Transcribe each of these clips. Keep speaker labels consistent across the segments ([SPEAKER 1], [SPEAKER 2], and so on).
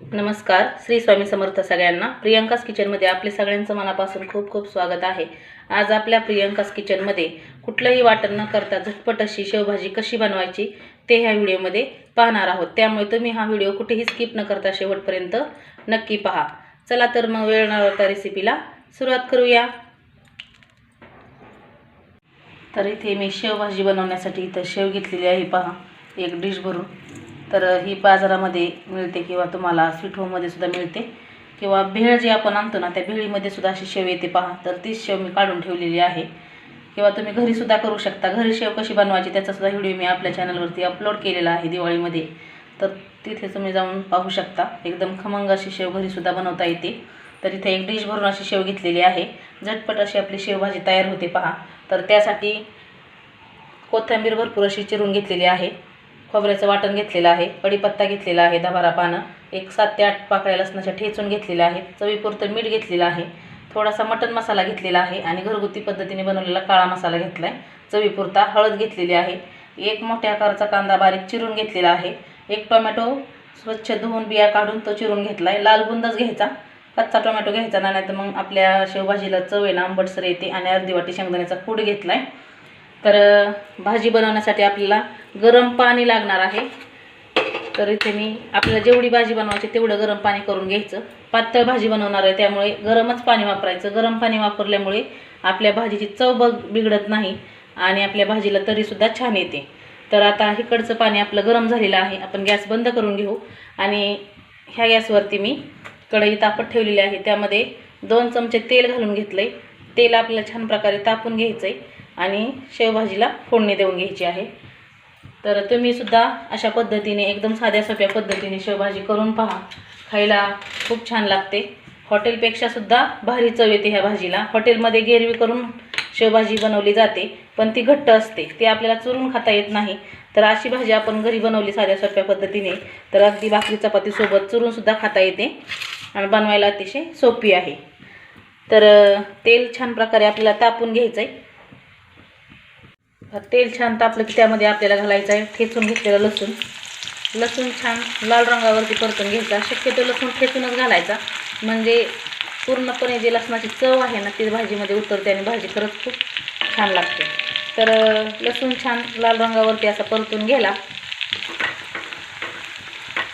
[SPEAKER 1] नमस्कार श्री स्वामी समर्थ सगळ्यांना. प्रियंकास किचनमध्ये आपले सगळ्यांचं मनापासून खूप खूप स्वागत आहे. आज आपल्या प्रियंकास किचनमध्ये कुठलंही वाटण न करता झटपट अशी शेवभाजी कशी बनवायची ते ह्या व्हिडिओमध्ये पाहणार आहोत. त्यामुळे तुम्ही हा व्हिडिओ कुठेही स्किप न करता शेवटपर्यंत नक्की पहा. चला तर मग वेळ न रेसिपीला सुरुवात करूया. तर इथे मी शेवभाजी बनवण्यासाठी इथं शेव घेतलेली आहे. पहा एक डिश भरून. तर ही बाजारामध्ये मिळते किंवा तुम्हाला स्वीट होममध्ये सुद्धा मिळते. किंवा भेळ जी आपण आणतो ना त्या भेळीमध्ये सुद्धा अशी शेव येते पहा. तर तीच शेव मी काढून ठेवलेली आहे. किंवा तुम्ही घरीसुद्धा करू शकता. घरी शेव कशी बनवायची त्याचासुद्धा व्हिडिओ मी आपल्या चॅनलवरती अपलोड केलेला आहे दिवाळीमध्ये. तर तिथे तुम्ही जाऊन पाहू शकता. एकदम खमंग अशी शेव घरीसुद्धा बनवता येते. तर इथे एक डिश भरून अशी शेव घेतलेली आहे. झटपट अशी आपली शेवभाजी तयार होते पहा. तर त्यासाठी कोथिंबीर भरपूर अशी चिरून घेतलेली आहे. खोबऱ्याचं वाटण घेतलेलं आहे कढीपत्ता घेतलेला आहे दहा बारा पानं एक सात ते आठ पाकळ्या लसणाच्या ठेचून घेतलेल्या आहेत चवीपुरतं मीठ घेतलेलं आहे थोडासा मटण मसाला घेतलेला आहे आणि घरगुती पद्धतीने बनवलेला काळा मसाला घेतला आहे चवीपुरता हळद घेतलेली आहे एक मोठ्या आकाराचा कांदा बारीक चिरून घेतलेला आहे एक टोमॅटो स्वच्छ धुवून बिया काढून तो चिरून घेतला आहे लाल बुंदच घ्यायचा कच्चा टोमॅटो घ्यायचा नाही तर मग आपल्या शेवभाजीला चव आहे ना आंबटसर येते आणि अर्धी वाटी शेंगदाण्याचा कूड घेतला आहे तर भाजी बनवण्यासाठी आपल्याला गरम पाणी लागणार आहे. तर इथे मी आपल्याला जेवढी भाजी बनवायची तेवढं गरम पाणी करून घ्यायचं. पातळ भाजी बनवणार आहे त्यामुळे गरमच पाणी वापरायचं. गरम पाणी वापरल्यामुळे आपल्या भाजीची चव बघ बिघडत नाही आणि आपल्या भाजीला तरीसुद्धा छान येते. तर आता इकडचं पाणी आपलं गरम झालेलं आहे. आपण गॅस बंद करून घेऊ आणि ह्या गॅसवरती मी कढई तापत ठेवलेली आहे. त्यामध्ये दोन चमचे तेल घालून घेतलं आहे तेल आपल्याला छान प्रकारे तापून घ्यायचं आहे आणि शेवभाजीला फोडणी देऊन घ्यायची आहे. तर तुम्ही सुद्धा अशा पद्धतीने एकदम साध्या सोप्या पद्धतीने शेवभाजी करून पहा. खायला खूप छान लागते. हॉटेलपेक्षासुद्धा भारी चव येते ह्या भाजीला. हॉटेलमध्ये गेरवी करून शेवभाजी बनवली जाते पण ती घट्ट असते. ती आपल्याला चुरून खाता येत नाही. तर अशी भाजी आपण घरी बनवली साध्या सोप्या पद्धतीने तर अगदी भाकरी चपातीसोबत चुरूनसुद्धा खाता येते आणि बनवायला अतिशय सोपी आहे. तर तेल छान प्रकारे आपल्याला तापून घ्यायचं आहे तेल छान तापलं की त्यामध्ये आपल्याला घालायचं आहे. ठेचून घेतलेलं लसूण. लसूण छान लाल रंगावरती परतून घ्यायचा. शक्यतो लसूण ठेचूनच घालायचा. म्हणजे पूर्णपणे जे लसणाची चव आहे ना ती भाजीमध्ये उतरते आणि भाजी खरंच खूप छान लागते. तर लसूण छान लाल रंगावरती असा परतून गेला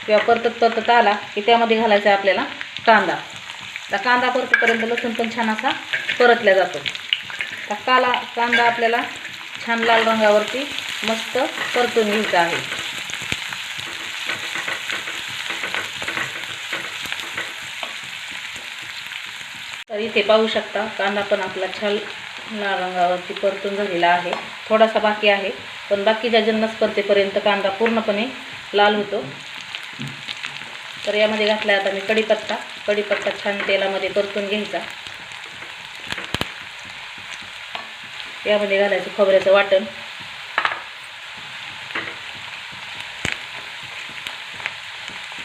[SPEAKER 1] किंवा परतत परतत आला की त्यामध्ये घालायचा आहे आपल्याला कांदा. तर कांदा परतपर्यंत लसूण पण छान असा परतला जातो. तर काला कांदा आपल्याला छान लाल रंगावरती मस्त परतून घ्यायचा आहे. तर इथे पाहू शकता कांदा पण आपला छान लाल रंगावरती परतून झालेला आहे. थोडासा बाकी आहे पण बाकीच्या जन्नस परतेपर्यंत कांदा पूर्णपणे लाल होतो. तर यामध्ये घातला आता मी कढीपत्ता. कढीपत्ता छान तेलामध्ये परतून घ्यायचा. यामध्ये घालायचं खोबऱ्याचं वाटण.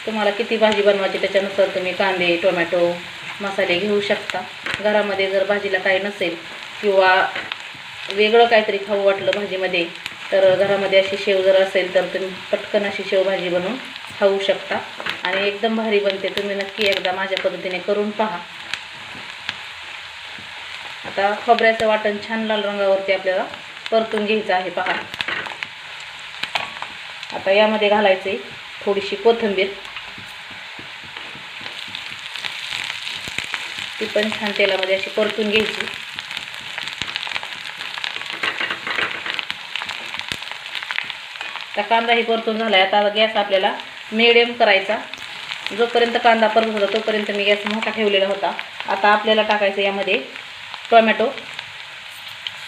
[SPEAKER 1] तुम्हाला किती भाजी बनवायची त्याच्यानुसार तुम्ही कांदे टोमॅटो मसाले घेऊ शकता. घरामध्ये जर भाजीला काही नसेल किंवा वेगळं काहीतरी खाऊ वाटलं भाजीमध्ये तर घरामध्ये अशी शेव जर असेल तर तुम्ही पटकन अशी शेवभाजी बनवून खाऊ शकता. आणि एकदम भारी बनते तुम्ही नक्की एकदा माझ्या पद्धतीने करून पहा. आता खोबऱ्याचं वाटण छान लाल रंगावरती आपल्याला परतून घ्यायचं आहे पहा. आता यामध्ये घालायचे थोडीशी कोथिंबीर. ती पण छान तेलामध्ये अशी परतून घ्यायची. आता कांदाही परतून झाला आहे आता गॅस आपल्याला मिडियम करायचा. जोपर्यंत कांदा परत होता तोपर्यंत मी गॅस मोठा ठेवलेला होता. आता आपल्याला टाकायचं यामध्ये टोमॅटो.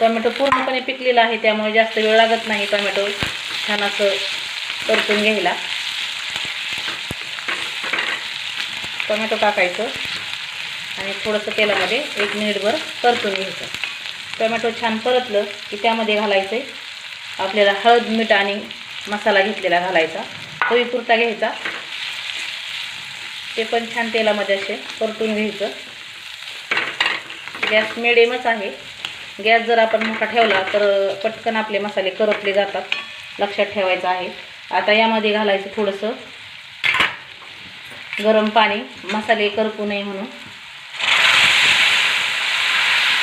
[SPEAKER 1] टोमॅटो पूर्णपणे पिकलेला आहे त्यामुळे जास्त वेळ लागत नाही टोमॅटो छान असं परतून घ्यायला. टोमॅटो टाकायचं आणि थोडंसं तेलामध्ये एक मिनिटभर परतून घ्यायचं. टोमॅटो छान परतलं की त्यामध्ये घालायचं आहे. आपल्याला हळद मीठ आणि मसाला घेतलेला घालायचा. चवीपुरता घ्यायचा. ते पण छान तेलामध्ये असे परतून घ्यायचं. गॅस मिडियमच आहे. गॅस जर आपण मोठा ठेवला तर पटकन आपले मसाले करपले जातात. लक्षात ठेवायचं आहे. आता यामध्ये घालायचं थोडंसं गरम पाणी. मसाले करपू नये म्हणून.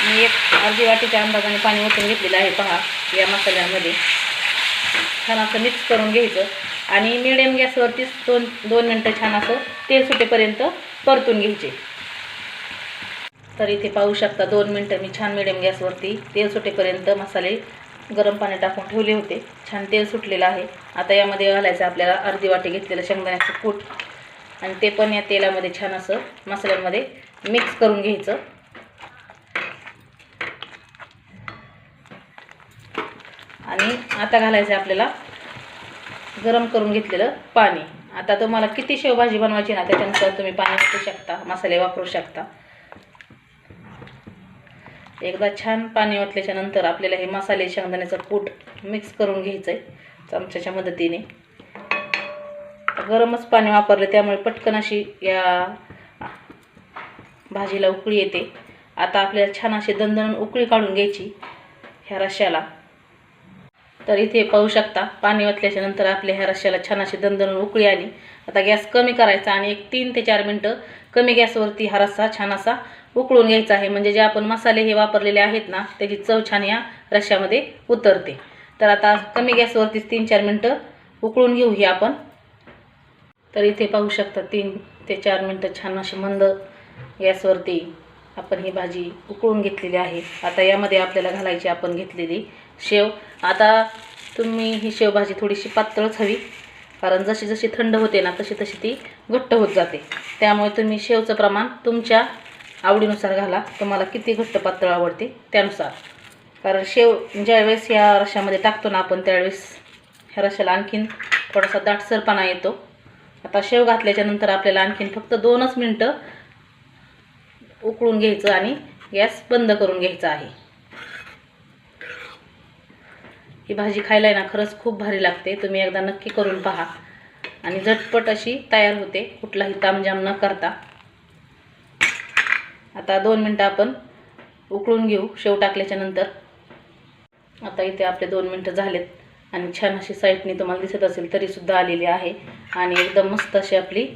[SPEAKER 1] मी एक अर्धी वाटीच्या अंदाजाने पाणी ओतून घेतलेलं आहे. पहा या मसाल्यामध्ये. छान असं मिक्स करून घ्यायचं. आणि मिडियम गॅसवरतीच दोन दोन मिनटं छान असं तेल सुटेपर्यंत परतून घ्यायचे. तर इथे पाहू शकता. दोन मिनटं मी छान मिडियम गॅसवरती तेल सुटेपर्यंत मसाले गरम पाणी टाकून ठेवले होते. छान तेल सुटलेलं आहे. आता यामध्ये घालायचं आपल्याला अर्धी वाटी घेतलेलं शेंगदाण्याचं कूट. आणि ते पण या तेलामध्ये छान असं मसाल्यांमध्ये मिक्स करून घ्यायचं. आणि आता घालायचं आपल्याला गरम करून घेतलेलं पाणी. आता तुम्हाला किती शेवभाजी बनवायची ना त्याच्यानुसार तुम्ही पाणी वापरू शकता मसाले वापरू शकता. एकदा छान पाणी ओतल्याच्या नंतर आपल्याला हे मसाले शेंगदाण्याचं कूट मिक्स करून घ्यायचं आहे चमच्याच्या मदतीने. गरमच पाणी वापरलं त्यामुळे पटकन अशी या भाजीला उकळी येते. आता आपल्याला छान अशी दणदण उकळी काढून घ्यायची ह्या रश्याला तर इथे पाहू शकता पाणी ओतल्याच्या नंतर आपल्या ह्या रश्श्याला छान अशी दणदणून उकळी आली. आता गॅस कमी करायचा आणि एक तीन ते चार मिनटं कमी गॅसवरती हा रस्सा छान असा उकळून घ्यायचं आहे. म्हणजे जे आपण मसाले हे वापरलेले आहेत ना त्याची चव छान या रश्यामध्ये उतरते. तर आता कमी गॅसवरतीच तीन चार मिनटं उकळून घेऊ ही आपण. तर इथे पाहू शकता तीन ते चार मिनटं छान अशी मंद गॅसवरती आपण ही भाजी उकळून घेतलेली आहे. आता यामध्ये आपल्याला घालायची आपण घेतलेली शेव. आता तुम्ही ही शेवभाजी थोडीशी पातळच हवी. कारण जशी जशी थंड होते ना तशी तशी ती घट्ट होत जाते. त्यामुळे तुम्ही शेवचं प्रमाण तुमच्या आवडीनुसार घाला. तुम्हाला किती घट्ट पातळ आवडते त्यानुसार. कारण शेव ज्यावेळेस या रशामध्ये टाकतो ना आपण त्यावेळेस ह्या रशाला आणखीन थोडासा दाटसरपणा येतो. आता शेव घातल्याच्यानंतर आपल्याला आणखीन फक्त दोनच मिनटं उकळून घ्यायचं आणि गॅस बंद करून घ्यायचा आहे. ही भाजी खायला आहे ना खरंच खूप भारी लागते. तुम्ही एकदा नक्की करून पहा. आणि झटपट अशी तयार होते कुठलाही तामजाम न करता. आता दोन मिनटं आपण उकळून घेऊ शेव टाकल्याच्या नंतर. आता इथे आपले दोन मिनटं झालेत आणि छान अशी साईटनी तुम्हाला दिसत असेल तरीसुद्धा आलेली आहे. आणि एकदम मस्त अशी आपली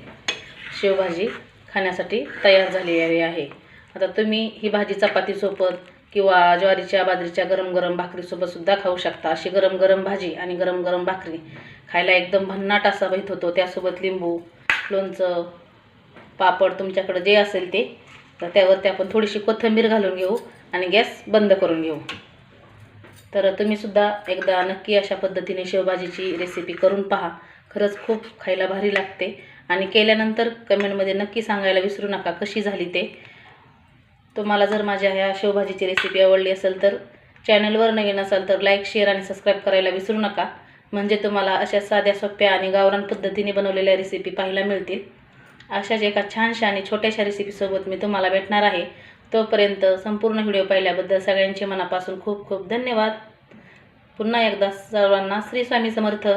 [SPEAKER 1] शेवभाजी खाण्यासाठी तयार झालेली आहे. आता तुम्ही ही भाजी चपातीसोबत किंवा ज्वारीच्या बाजरीच्या गरम गरम भाकरीसोबतसुद्धा खाऊ शकता. अशी गरम गरम भाजी आणि गरम गरम भाकरी खायला एकदम भन्नाट असा बहित होतो त्यासोबत लिंबू लोणचं पापड तुमच्याकडं जे असेल ते तर त्यावरती आपण थोडीशी कोथिंबीर घालून घेऊ आणि गॅस बंद करून घेऊ. तर तुम्हीसुद्धा एकदा नक्की अशा पद्धतीने शेवभाजीची रेसिपी करून पहा. खरंच खूप खायला भारी लागते. आणि केल्यानंतर कमेंटमध्ये नक्की सांगायला विसरू नका कशी झाली ते. तुम्हाला जर माझ्या ह्या शेवभाजीची रेसिपी आवडली असेल तर चॅनलवर नवीन असाल तर लाईक शेअर आणि सबस्क्राईब करायला विसरू नका. म्हणजे तुम्हाला अशा साध्या सोप्या आणि गावरान पद्धतीने बनवलेल्या रेसिपी पाहायला मिळतील. अशाच एका छानशा आणि छोट्याशा रेसिपीसोबत मी तुम्हाला भेटणार आहे. तोपर्यंत संपूर्ण व्हिडिओ पाहिल्याबद्दल सगळ्यांचे मनापासून खूप खूप धन्यवाद. पुन्हा एकदा सर्वांना श्री स्वामी समर्थ.